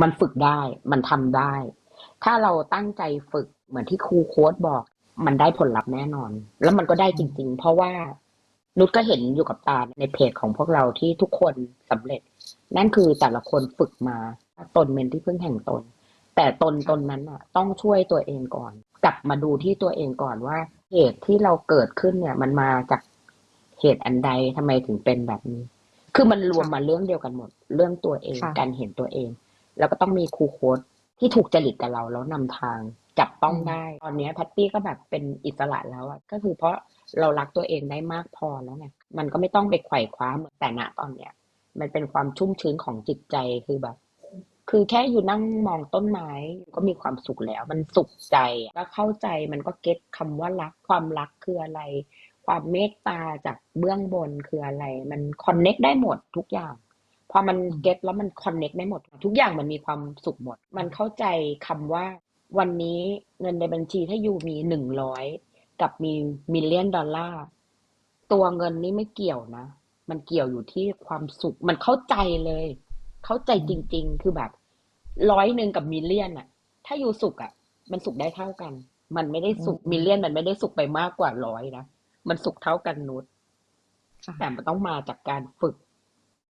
มันฝึกได้ มันทำได้ ถ้าเราตั้งใจฝึกเหมือนที่ครูโค้ดบอก มันได้ผลลัพธ์แน่นอน แล้วมันก็ได้จริง ๆ เพราะว่านุชก็เห็นอยู่กับตาในเพจของพวกเราที่ทุกคนสำเร็จ นั่นคือแต่ละคนฝึกมาตนเป็นที่พึ่งแห่งตน แต่ตนตนนั้นอะ ต้องช่วยตัวเองก่อน กลับมาดูที่ตัวเองก่อนว่าเหตุที่เราเกิดขึ้นเนี่ย มันมาจากเหตุอันใดทำไมถึงเป็นแบบนี้ คือมันรวมมาเรื่องเดียวกันหมด เรื่องตัวเองค่ะการเห็นตัวเอง แล้วก็ต้องมีครูโค้ดที่ถูกจริตกับเราแล้วนำทางจับต้องได้ ตอนเนี้ยแพตตี้ก็แบบเป็นอิสระแล้วอะก็คือเพราะเรารักตัวเองได้มากพอแล้วไงมันก็ไม่ต้องไปไขว่คว้าเหมือนแต่ณตอนเนี้ย มันเป็นความชุ่มชื้นของจิตใจคือแบบ คือแค่อยู่นั่งมองต้นไม้ก็มีความสุขแล้ว มันสุขใจอะแล้วเข้าใจมันก็เก็ตคำว่ารักความรักคืออะไร ความเมตตาจากเบื้องบนคืออะไร มันคอนเน็กได้หมดทุกอย่าง พอมันเก็ตแล้วมันคอนเน็กได้หมด ทุกอย่างมันมีความสุขหมด มันเข้าใจคำว่าวันนี้เงินในบัญชีถ้าอยู่มีหนึ่งร้อยกับมีมิลเลียนดอลลาร์ตัวเงินนี่ไม่เกี่ยวนะ มันเกี่ยวอยู่ที่ความสุข มันเข้าใจเลย เข้าใจจริง ๆ คือแบบร้อยหนึ่งกับมิลเลียนอะถ้าอยู่สุขอะมันสุขได้เท่ากัน มันไม่ได้สุขมิลเลียนมันไม่ได้สุขไปมากกว่าร้อยนะ มันสุขเท่ากันนุชค่ะแต่มันต้องมาจากการฝึก